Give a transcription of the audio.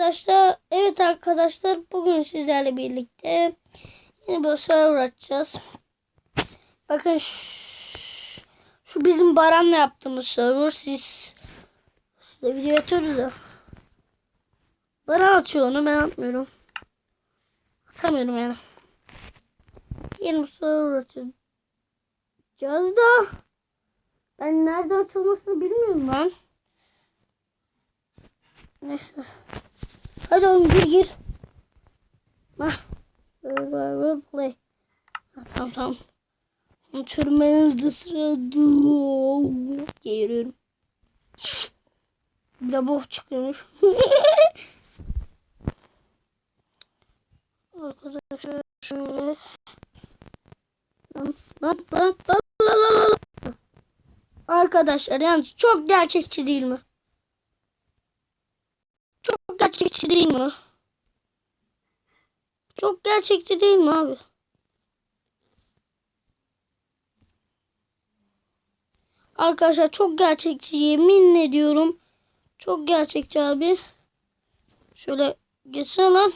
Arkadaşlar, evet arkadaşlar bugün sizlerle birlikte yeni bir server açacağız. Bakın şu, şu bizim Baran'la yaptığımız server. Siz size video atıyoruz da. Baran atıyor onu ben atmıyorum. Atamıyorum yani. Yeni bir server açacağız da. Ben nereden açılmasını bilmiyorum lan. Neyse. Hadi oğlum gir gir. Hah. Play. Ha, tamam tamam. Hızlı sırada. Geliyorum. Bir de boh çıkıyormuş. Arkadaşlar şöyle. Lan lan lan lan lan lan. Arkadaşlar yalnız çok gerçekçi değil mi? Gerçekçi değil mi? Çok gerçekçi değil mi abi? Arkadaşlar çok gerçekçi yemin ediyorum. Çok gerçekçi abi. Şöyle geçsene lan.